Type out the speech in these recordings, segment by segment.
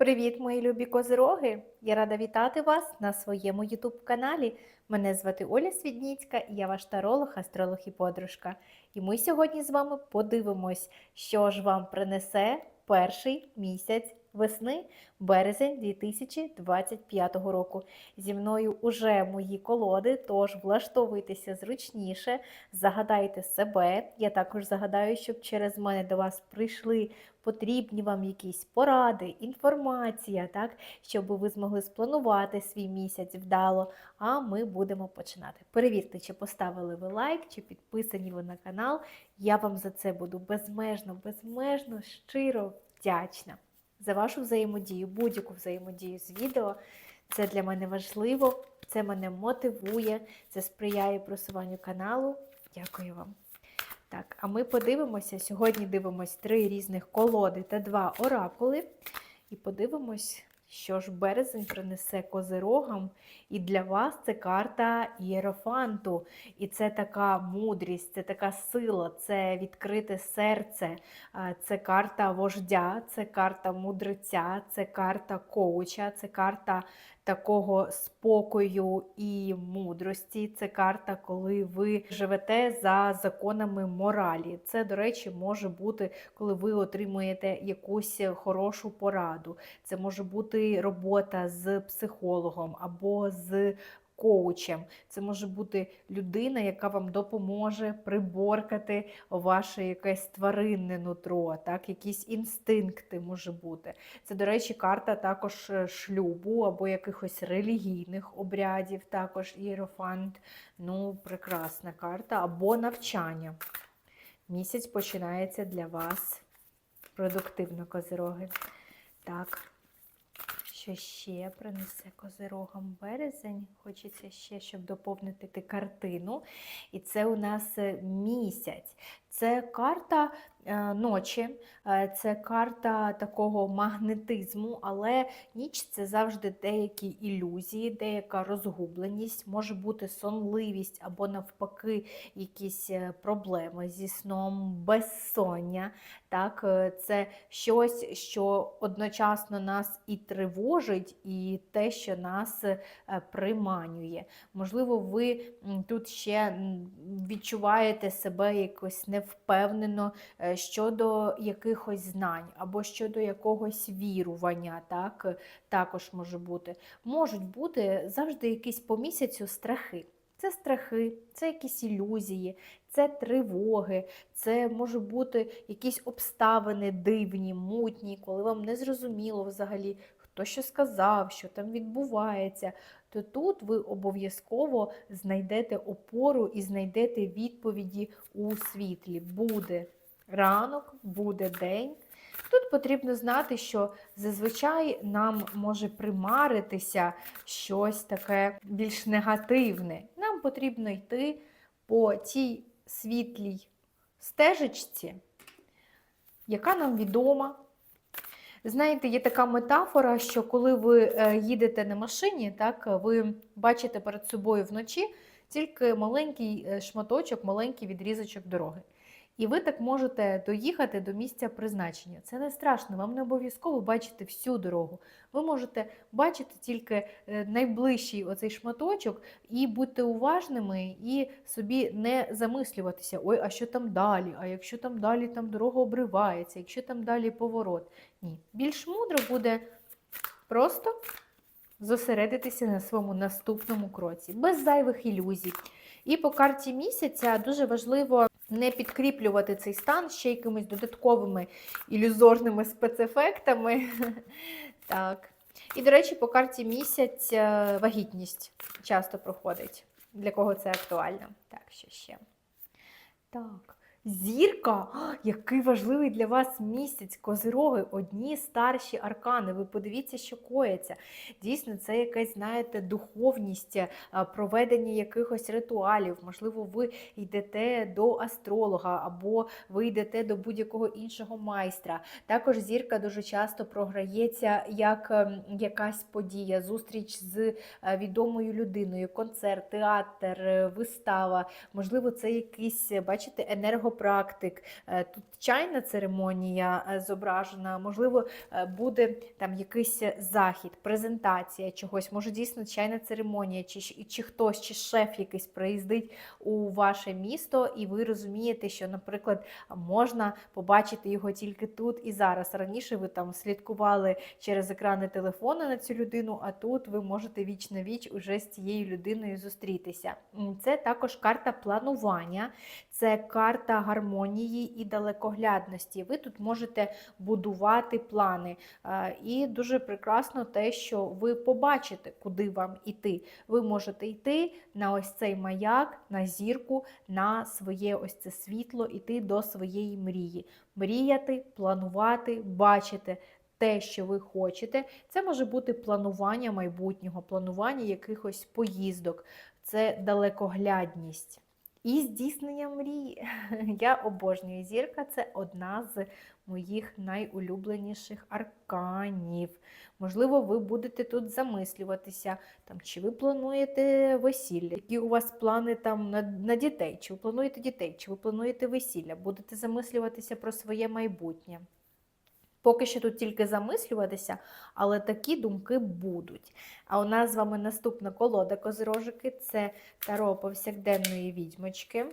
Привіт, мої любі козироги! Я рада вітати вас на своєму YouTube каналі. Мене звати Оля Свідніцька і я ваш таролог, астролог і подружка. І ми сьогодні з вами подивимось, що ж вам принесе перший місяць весни, березень 2025 року. Зі мною уже мої колоди, тож влаштовуйтеся зручніше, загадайте себе. Я також загадаю, щоб через мене до вас прийшли потрібні вам якісь поради, інформація, так, щоб ви змогли спланувати свій місяць вдало. А ми будемо починати. Перевірте, чи поставили ви лайк, чи підписані ви на канал. Я вам за це буду безмежно, безмежно, щиро вдячна за вашу взаємодію, будь-яку взаємодію з відео. Це для мене важливо, це мене мотивує, це сприяє просуванню каналу. Дякую вам. Так, а ми подивимося. Сьогодні дивимось три різних колоди та два оракули. І подивимось, що ж березень принесе козирогам. І для вас це карта Єрофанту. І це така мудрість, це така сила, це відкрите серце, це карта вождя, це карта мудреця, це карта коуча, це карта такого спокою і мудрості. Це карта, коли ви живете за законами моралі. Це, до речі, може бути, коли ви отримуєте якусь хорошу пораду. Це може бути робота з психологом або з коучем. Це може бути людина, яка вам допоможе приборкати ваше якесь тваринне нутро, так, якісь інстинкти може бути. Це, до речі, карта також е, шлюбу або якихось релігійних обрядів, також іерофант. Ну, прекрасна карта, або навчання. Місяць починається для вас продуктивно, козироги. Так. Що ще принесе козирогам березень? Хочеться ще, щоб доповнити картину. І це у нас е, місяць. Це карта е, ночі, е, це карта такого магнетизму, але ніч це завжди деякі ілюзії, деяка розгубленість, може бути сонливість або навпаки якісь е, проблеми зі сном, безсоння. Так, Це щось, що одночасно нас і тривожить, і те, що нас приманює. Можливо, ви тут ще відчуваєте себе якось невпевнено е, щодо якихось знань або щодо якогось вірування. Так, також може бути. Можуть бути завжди якісь по місяцю страхи. Це страхи, це якісь ілюзії, це тривоги, це може бути якісь обставини дивні, мутні, коли вам не зрозуміло взагалі, хто що сказав, що там відбувається. То тут ви обов'язково знайдете опору і знайдете відповіді у світлі. Буде ранок, буде день. Тут потрібно знати, що зазвичай нам може примаритися щось таке більш негативне. Нам потрібно йти по тій світлій стежечці, яка нам відома. Знаєте, є така метафора, що коли ви е, їдете на машині, так, ви бачите перед собою вночі тільки маленький е, шматочок, маленький відрізочок дороги. І ви так можете доїхати до місця призначення. Це не страшно, вам не обов'язково бачити всю дорогу. Ви можете бачити тільки е, найближчий оцей шматочок і бути уважними, і собі не замислюватися, ой, а що там далі? А якщо там далі там дорога обривається, якщо там далі поворот. Ні. Більш мудро буде просто зосередитися на своєму наступному кроці, без зайвих ілюзій. І по карті місяця дуже важливо не підкріплювати цей стан ще якимись додатковими ілюзорними спецефектами. Так. І, до речі, по карті місяць е, вагітність часто проходить. Для кого це актуально? Так, що ще? Так. Зірка, який важливий для вас місяць, козироги, одні старші аркани. Ви подивіться, що коїться. Дійсно, це якась, знаєте, духовність, е, проведення якихось ритуалів. Можливо, ви йдете до астролога або ви йдете до будь-якого іншого майстра. Також зірка дуже часто програється як ем, якась подія, зустріч з е, відомою людиною, концерт, театр, е, вистава. Можливо, це якийсь, бачите, енерго енергопрактик, е, тут чайна церемонія е, зображена, можливо, е, буде там якийсь захід, презентація чогось, може дійсно чайна церемонія, чи- чи хтось, чи шеф якийсь приїздить у ваше місто, і ви розумієте, що, наприклад, можна побачити його тільки тут і зараз. Раніше ви там слідкували через екрани телефону на цю людину, а тут ви можете віч на віч уже з цією людиною зустрітися. Це також карта планування, це карта гармонії і далекоглядності. Ви тут можете будувати плани. І дуже прекрасно те, що ви побачите, куди вам іти. Ви можете йти на ось цей маяк, на зірку, на своє ось це світло, іти до своєї мрії. Мріяти, планувати, бачити те, що ви хочете. Це може бути планування майбутнього, планування якихось поїздок, це далекоглядність. І здійснення мрії. Я обожнюю зірка, це одна з моїх найулюбленіших арканів. Можливо, ви будете тут замислюватися, там, чи ви плануєте весілля, які у вас плани там на, на дітей, чи ви плануєте дітей, чи ви плануєте весілля, будете замислюватися про своє майбутнє. Поки що тут тільки замислюватися, але такі думки будуть. А у нас з вами наступна колода козирожики це таро повсякденної відьмочки.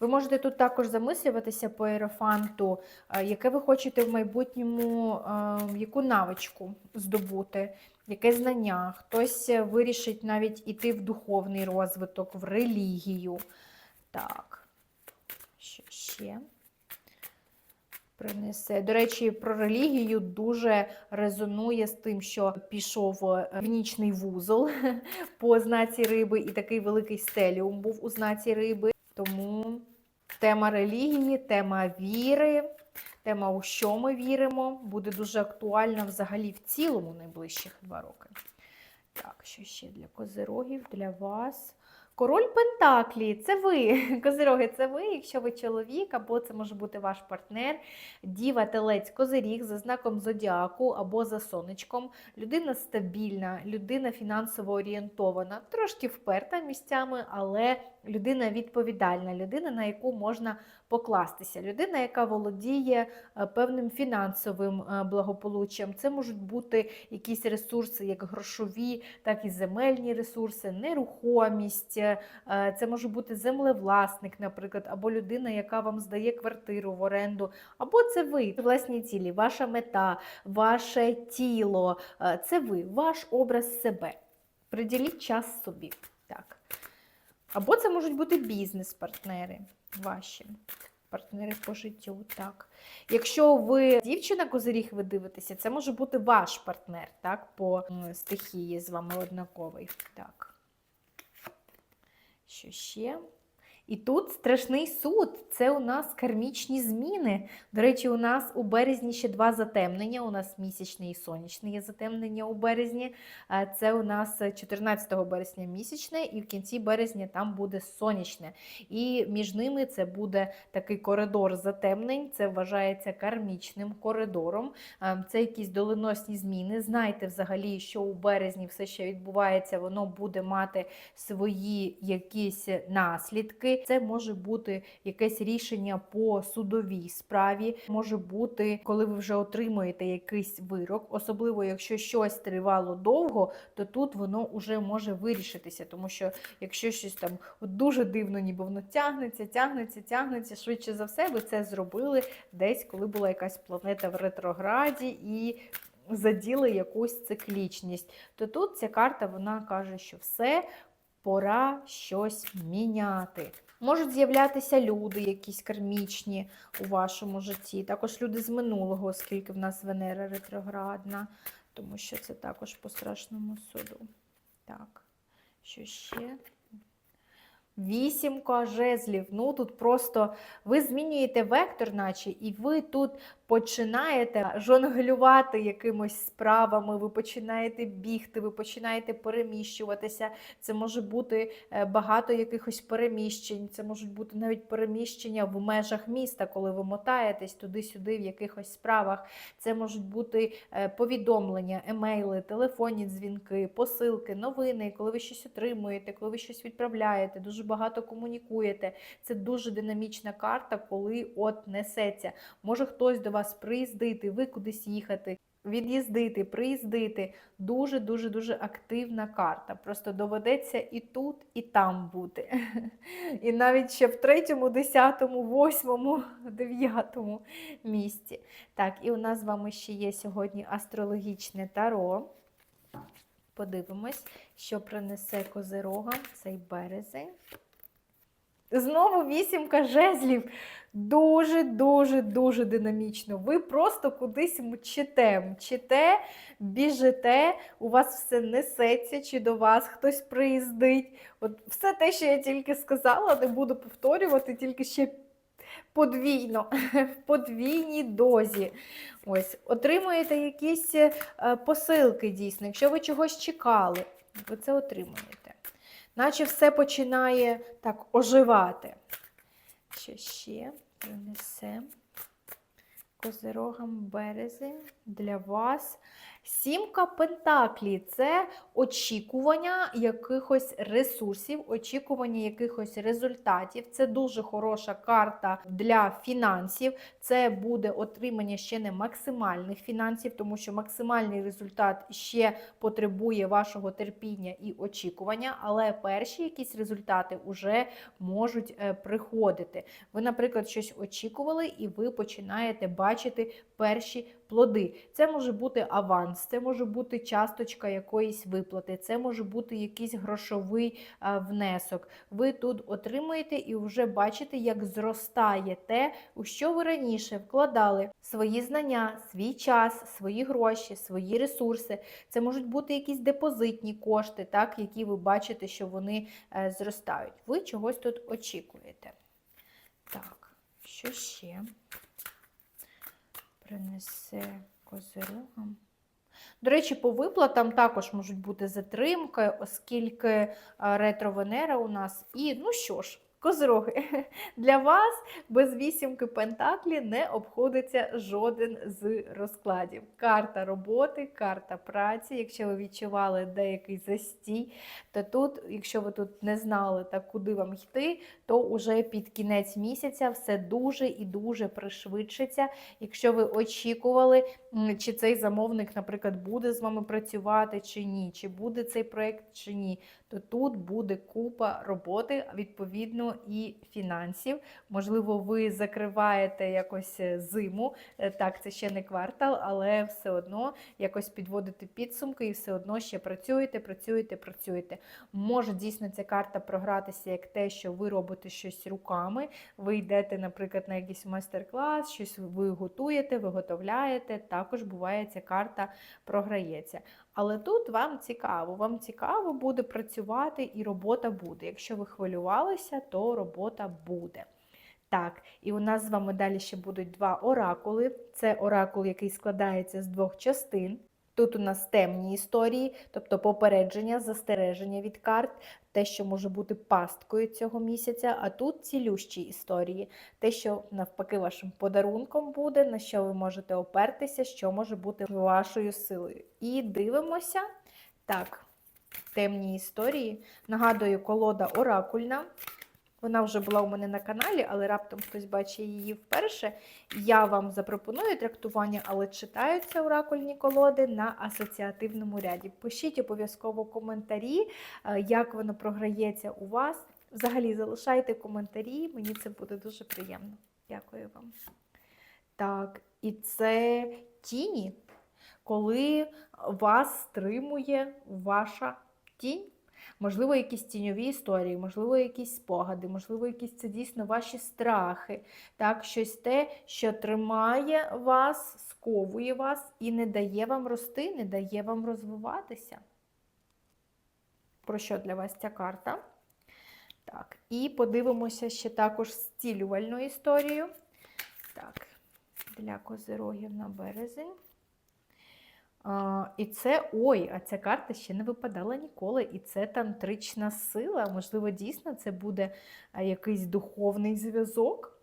Ви можете тут також замислюватися по ерофанту, е, яке ви хочете в майбутньому, е, яку навичку здобути, яке знання. Хтось вирішить навіть іти в духовний розвиток, в релігію. Так, що ще? Принесе. До речі, про релігію дуже резонує з тим, що пішов е, північний вузол по знаці риби, і такий великий стеліум був у знаці риби. Тому тема релігії, тема віри, тема, у що ми віримо, буде дуже актуальна взагалі в цілому найближчих два роки. Так, що ще для козирогів, для вас? Король Пентаклі, це ви, козироги, це ви, якщо ви чоловік, або це може бути ваш партнер, діва, телець, козиріг за знаком зодіаку або за сонечком. Людина стабільна, людина фінансово орієнтована, трошки вперта місцями, але людина відповідальна, людина, на яку можна покластися, людина, яка володіє е, певним фінансовим е, благополуччям. Це можуть бути якісь ресурси, як грошові, так і земельні ресурси, нерухомість. е, Це може бути землевласник, наприклад, або людина, яка вам здає квартиру в оренду, або це ви, власні цілі, ваша мета, ваше тіло. Це ви, ваш образ себе. Приділіть час собі. Так. Або це можуть бути бізнес-партнери ваші. Партнери по життю, так. Якщо ви дівчина козиріг, ви дивитеся, це може бути ваш партнер, так, по стихії з вами однаковий. Так. Що ще? І тут страшний суд. Це у нас кармічні зміни. До речі, у нас у березні ще два затемнення. У нас місячне і сонячне є затемнення у березні. Це у нас 14 березня місячне, і в кінці березня там буде сонячне. І між ними це буде такий коридор затемнень. Це вважається кармічним коридором. Це якісь доленосні зміни. Знайте взагалі, що у березні все, що відбувається, воно буде мати свої якісь наслідки. Це може бути якесь рішення по судовій справі, може бути, коли ви вже отримуєте якийсь вирок, особливо якщо щось тривало довго, то тут воно вже може вирішитися, тому що якщо щось там дуже дивно, ніби воно тягнеться, тягнеться, тягнеться, швидше за все, ви це зробили десь, коли була якась планета в ретрограді і заділи якусь циклічність. То тут ця карта вона каже, що все пора щось міняти. Можуть з'являтися люди, якісь кармічні у вашому житті, також люди з минулого, оскільки в нас Венера ретроградна, тому що це також по страшному суду. Так, що ще? Вісімка жезлів. Ну тут просто ви змінюєте вектор, наче, і ви тут починаєте жонглювати якимось справами, ви починаєте бігти, ви починаєте переміщуватися. Це може бути е, багато якихось переміщень, це можуть бути навіть переміщення в межах міста, коли ви мотаєтесь туди-сюди в якихось справах. Це можуть бути е, повідомлення, емейли, телефонні дзвінки, посилки, новини, коли ви щось отримуєте, коли ви щось відправляєте, дуже багато комунікуєте. Це дуже динамічна карта, коли от несеться. Може хтось до вас приїздити, ви кудись їхати. Від'їздити, приїздити дуже дуже дуже активна карта. Просто доведеться і тут, і там бути. І навіть ще в третьому, десятому, восьмому, дев'ятому місці. Так, і у нас з вами ще є сьогодні астрологічне таро. Подивимось, що принесе козирогам цей березень. Знову вісімка жезлів. Дуже, дуже, дуже динамічно. Ви просто кудись мчите, мчите, біжите, у вас все несеться, чи до вас хтось приїздить. От все те, що я тільки сказала, не буду повторювати, тільки ще подвійно, в подвійній дозі. Ось, Отримуєте якісь е, посилки дійсно, якщо ви чогось чекали, ви це отримуєте. Наче все починає так оживати. Що ще принесе козирогам березень для вас. Сімка Пентаклі це очікування якихось ресурсів, очікування якихось результатів. Це дуже хороша карта для фінансів. Це буде отримання ще не максимальних фінансів, тому що максимальний результат ще потребує вашого терпіння і очікування, але перші якісь результати вже можуть е, приходити. Ви, наприклад, щось очікували, і ви починаєте бачити перші плоди. Це може бути аванс, це може бути часточка якоїсь виплати, це може бути якийсь грошовий а, внесок. Ви тут отримуєте і вже бачите, як зростає те, у що ви раніше вкладали свої знання, свій час, свої гроші, свої ресурси. Це можуть бути якісь депозитні кошти, так, які ви бачите, що вони е, зростають. Ви чогось тут очікуєте. Так, що ще? Принесе козирогам. До речі, по виплатам також можуть бути затримки, оскільки е, ретро-Венера у нас. І, ну що ж, козироги, для вас без вісімки Пентаклі не обходиться жоден з розкладів. Карта роботи, карта праці. Якщо ви відчували деякий застій, то тут, якщо ви тут не знали, так куди вам йти, то вже під кінець місяця все дуже і дуже пришвидшиться. Якщо ви очікували, чи цей замовник, наприклад, буде з вами працювати чи ні, чи буде цей проєкт чи ні, то тут буде купа роботи, відповідно і фінансів. Можливо, ви закриваєте якось е, зиму. Е, Так, це ще не квартал, але все одно якось підводите підсумки і все одно ще працюєте, працюєте, працюєте. Може дійсно ця карта програтися як те, що ви робите щось руками. Ви йдете, наприклад, на якийсь майстер-клас, щось ви готуєте, виготовляєте. Також буває, ця карта програється. Але тут вам цікаво, вам цікаво буде працювати і робота буде. Якщо ви хвилювалися, то робота буде. Так, і у нас з вами далі ще будуть два оракули. Це оракул, який складається з двох частин. Тут у нас темні історії, тобто попередження, застереження від карт, те, що може бути пасткою цього місяця, а тут цілющі історії, те, що навпаки вашим подарунком буде, на що ви можете опертися, що може бути вашою силою. І дивимося. Так, темні історії. Нагадую, колода оракульна. Вона вже була у мене на каналі, але раптом хтось бачить її вперше. Я вам запропоную трактування, але читаються оракульні колоди на асоціативному ряді. Пишіть обов'язково коментарі, е, як воно програється у вас. Взагалі, залишайте коментарі, мені це буде дуже приємно. Дякую вам. Так, і це тіні, коли вас стримує ваша тінь. Можливо, якісь тіньові історії, можливо, якісь спогади, можливо, якісь це дійсно ваші страхи, так, щось те, що тримає вас, сковує вас і не дає вам рости, не дає вам розвиватися. Про що для вас ця карта? Так, і подивимося ще також зцілювальну історію. Так, для козирогів на березень. І це, ой, а ця карта ще не випадала ніколи. І це тантрична сила. Можливо, дійсно це буде якийсь духовний зв'язок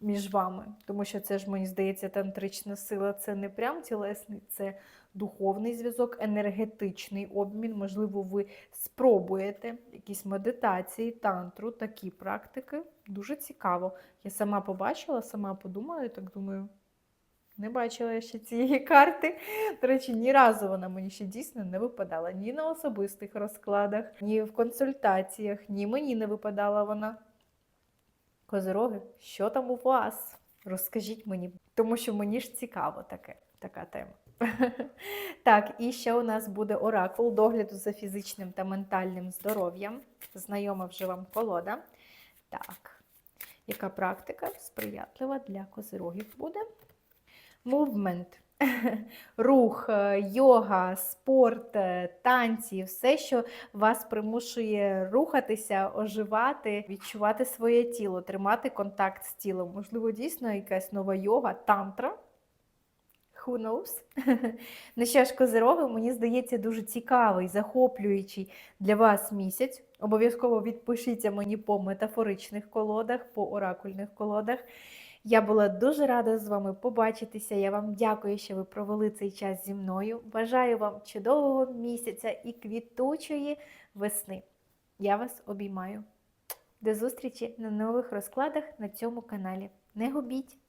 між вами. Тому що це ж, мені здається, тантрична сила це не прям тілесний, це духовний зв'язок, енергетичний обмін. Можливо, ви спробуєте якісь медитації, тантру, такі практики. Дуже цікаво. Я сама побачила, сама подумала, і так думаю. Не бачила я ще цієї карти. До речі, ні разу вона мені ще дійсно не випадала. Ні на особистих розкладах, ні в консультаціях, ні мені не випадала вона. Козироги, що там у вас? Розкажіть мені, тому що мені ж цікаво таке, така тема. Так, і ще у нас буде оракул догляду за фізичним та ментальним здоров'ям. Знайома вже вам колода. Так, яка практика сприятлива для козирогів буде? Мувмент. Рух, е, йога, спорт, е, танці, все, що вас примушує рухатися, оживати, відчувати своє тіло, тримати контакт з тілом. Можливо, дійсно якась нова йога, тантра. Who knows? ну що ж, козироги, мені здається, дуже цікавий, захоплюючий для вас місяць. Обов'язково відпишіться мені по метафоричних колодах, по оракульних колодах. Я була дуже рада з вами побачитися. Я вам дякую, що ви провели цей час зі мною. Бажаю вам чудового місяця і квітучої весни. Я вас обіймаю. До зустрічі на нових розкладах на цьому каналі. Не губіть!